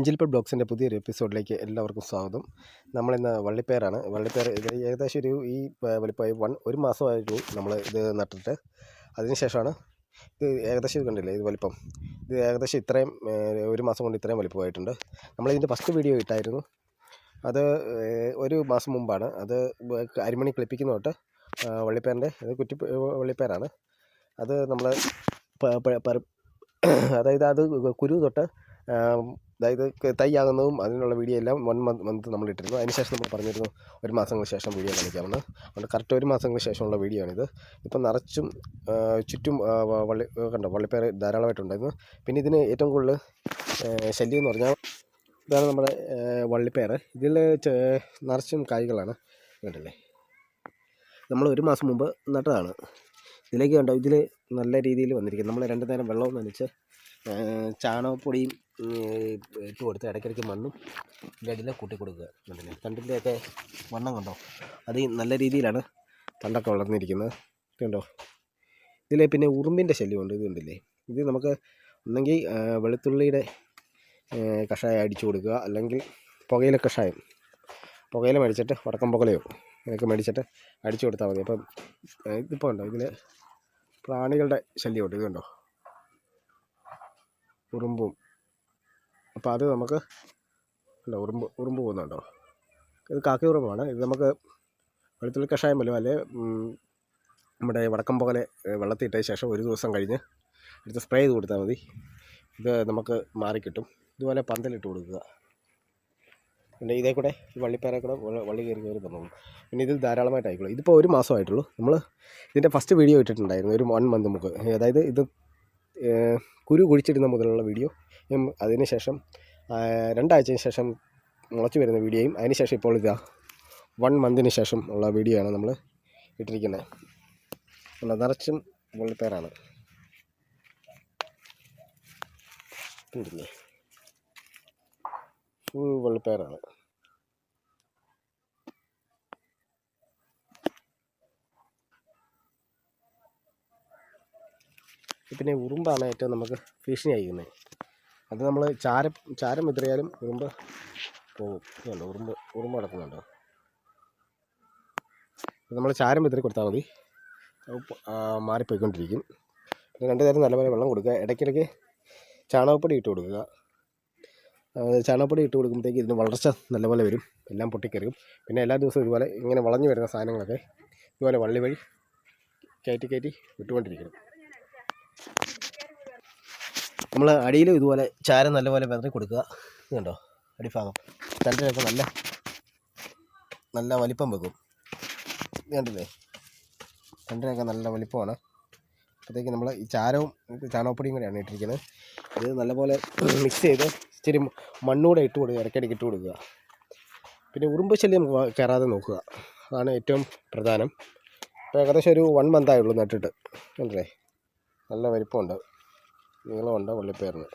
അഞ്ചിൽപ്പൽ ബ്ലോഗ്സിന്റെ പുതിയൊരു എപ്പിസോഡിലേക്ക് എല്ലാവർക്കും സ്വാഗതം. നമ്മളിന്ന് വള്ളിപ്പയറാണ്. വള്ളിപ്പയർ ഇത് ഏകദേശം ഒരു ഈ വെളിപ്പയർ വൺ ഒരു മാസമായിട്ട് നമ്മൾ ഇത് നട്ടിട്ട് അതിനുശേഷമാണ് ഇത് ഏകദേശം ഇത് കണ്ടില്ലേ ഇത് വലിപ്പം. ഇത് ഏകദേശം ഇത്രയും ഒരു മാസം കൊണ്ട് ഇത്രയും വലിപ്പമായിട്ടുണ്ട്. നമ്മളിതിന്റെ ഫസ്റ്റ് വീഡിയോ ഇട്ടായിരുന്നു. അത് ഒരു മാസം മുമ്പാണ്. അത് അരിമണി കിളിപ്പിക്കുന്ന തൊട്ട് വള്ളിപ്പയറിന്റെ ഇത് കുറ്റി വള്ളിപ്പയറാണ്. അത് നമ്മൾ അതായത് അത് കുരു തൊട്ട് അതായത് തൈയാകുന്നതും അതിനുള്ള വീഡിയോ എല്ലാം വൺ മന്ത് മന്ത് നമ്മൾ ഇട്ടിരുന്നു. അതിനുശേഷം നമ്മൾ പറഞ്ഞിരുന്നു ഒരു മാസങ്ങൾക്ക് ശേഷം വീഡിയോ കാണിക്കാമെന്ന്. അതുകൊണ്ട് കറക്റ്റ് ഒരു മാസങ്ങൾക്ക് ശേഷമുള്ള വീഡിയോ ആണിത്. ഇപ്പം നിറച്ചും ചുറ്റും വള്ളി കണ്ടോ വള്ളിപ്പയർ ധാരാളമായിട്ടുണ്ടായിരുന്നു പിന്നെ ഇതിന് ഏറ്റവും കൂടുതൽ ശല്യം എന്ന് പറഞ്ഞാൽ ഇതാണ് നമ്മുടെ വള്ളിപ്പയർ ഇതിൽ നിറച്ചും കായ്കളാണ്. കണ്ടില്ലേ? നമ്മൾ ഒരു മാസം മുമ്പ് നട്ടതാണ്. ഇതിലേക്ക് കണ്ടോ ഇതിൽ നല്ല രീതിയിൽ വന്നിരിക്കും നമ്മൾ രണ്ട് നേരം വെള്ളവും നനച്ച് ചാണകപ്പൊടിയും ഇട്ട് കൊടുത്ത് ഇടയ്ക്കിടയ്ക്ക് മണ്ണും ഇതിന്റെ കൂട്ടി കൊടുക്കുക. കണ്ടില്ലേ? തണ്ടിന്റെയൊക്കെ വണ്ണം കണ്ടോ? അത് നല്ല രീതിയിലാണ് തണ്ടൊക്കെ വളർന്നിരിക്കുന്നത്. കണ്ടോ? ഇതിലെ പിന്നെ ഉറുമ്പിന്റെ ശല്യമുണ്ട്. ഇത് കണ്ടില്ലേ? ഇത് നമുക്ക് ഒന്നെങ്കിൽ വെളുത്തുള്ളിയുടെ കഷായം അടിച്ചു കൊടുക്കുക. അല്ലെങ്കിൽ പുകയില കഷായം. പുകയില മേടിച്ചിട്ട് വടക്കം പുകലയോ ഇതൊക്കെ മേടിച്ചിട്ട് അടിച്ചു കൊടുത്താൽ മതി. അപ്പം ഇതിപ്പോൾ ഉണ്ടോ ഇതിൽ പ്രാണികളുടെ ശല്യമുണ്ട്. ഇത് കണ്ടോ? ഉറുമ്പും അപ്പോൾ അത് നമുക്ക് അല്ല ഉറുമ്പ് ഉറുമ്പ് പോകുന്നുണ്ടോ? ഇത് കാക്കി ഉറുമ്പാണ്. ഇത് നമുക്ക് വെളുത്തുള്ളി കഷായം വല്ലതും അല്ലെ നമ്മുടെ വടക്കം പോലെ വെള്ളത്തിയിട്ടതിന് ശേഷം ഒരു ദിവസം കഴിഞ്ഞ് എടുത്ത് സ്പ്രേ ചെയ്ത് കൊടുത്താൽ മതി. ഇത് നമുക്ക് മാറിക്കിട്ടും. ഇതുപോലെ പന്തലിട്ട് കൊടുക്കുക. പിന്നെ ഇതേ കൂടെ ഈ വള്ളിപ്പേരെ കൂടെ വള്ളി കയറി കയറി വന്നോളൂ. പിന്നെ ഇതിൽ ധാരാളമായിട്ട് ആയിക്കോളൂ ഇതിപ്പോൾ ഒരു മാസമായിട്ടുള്ളൂ. നമ്മൾ ഇതിന്റെ ഫസ്റ്റ് വീഡിയോ ഇട്ടിട്ടുണ്ടായിരുന്നു. ഒരു വൺ മന്ത് മുമ്പ്. അതായത് ഇത് കുരു കുഴിച്ചിടുന്ന മുതലുള്ള വീഡിയോ. അതിനുശേഷം രണ്ടാഴ്ചയ്ക്ക് ശേഷം മുളച്ച് വരുന്ന വീഡിയോയും അതിനുശേഷം ഇപ്പോൾ ഇതാ വൺ മന്തിന് ശേഷം ഉള്ള വീഡിയോ ആണ് നമ്മൾ ഇട്ടിരിക്കുന്നത്. അല്ല നിറച്ചും വെള്ളിത്തേരാണ് കണ്ടില്ലേ? പിന്നെ ഉറുമ്പാണ് ഏറ്റവും നമുക്ക് ഭീഷണി അയക്കുന്നത് അത് നമ്മൾ ചാരം ചാരം വിതറിയാലും ഉറുമ്പ് പോകും. ഉണ്ട് ഉറുമ്പ് ഉറുമ്പ് നടക്കുന്നുണ്ടോ നമ്മൾ ചാരം വിതറി കൊടുത്താൽ മതി. മാറിപ്പോയിക്കൊണ്ടിരിക്കും. പിന്നെ രണ്ട് നേരം നല്ലപോലെ വെള്ളം കൊടുക്കുക. ഇടയ്ക്കിടയ്ക്ക് ചാണകപ്പൊടി ഇട്ട് കൊടുക്കുക. ചാണകപ്പൊടി ഇട്ട് കൊടുക്കുമ്പോഴത്തേക്ക് ഇതിന് വളർച്ച നല്ലപോലെ വരും. എല്ലാം പൊട്ടിക്കറിയും പിന്നെ എല്ലാ ദിവസവും ഇതുപോലെ ഇങ്ങനെ വളഞ്ഞു വരുന്ന സാധനങ്ങളൊക്കെ ഇതുപോലെ വള്ളി വഴി കയറ്റി കയറ്റി വിട്ടുകൊണ്ടിരിക്കണം. നമ്മൾ അടിയിലും ഇതുപോലെ ചാരം നല്ലപോലെ വിതറി കൊടുക്കുക. ഇതുണ്ടോ അടിഭാഗം. തണ്ടിനൊക്കെ നല്ല നല്ല വലിപ്പം വെക്കും. കണ്ടില്ലേ? തണ്ടിനൊക്കെ നല്ല വലിപ്പമാണ്. അപ്പോഴത്തേക്ക് നമ്മൾ ഈ ചാരവും ചാണകപ്പൊടിയും കൂടെയാണ് ഇട്ടിരിക്കുന്നത്. ഇത് നല്ലപോലെ മിക്സ് ചെയ്ത് ഇച്ചിരി മണ്ണൂടെ ഇട്ട് കൊടുക്കുക ഇടയ്ക്കിടയ്ക്ക് ഇട്ട് കൊടുക്കുക. പിന്നെ ഉറുമ്പ് ശല്യം കയറാതെ നോക്കുക. അതാണ് ഏറ്റവും പ്രധാനം. ഇപ്പോൾ ഏകദേശം ഒരു വൺ മന്ത് ആയുള്ളൂ നട്ടിട്ട്. കണ്ടില്ലേ? നല്ല വലിപ്പമുണ്ട്. നീളമുണ്ട് വള്ളിപ്പയറിന്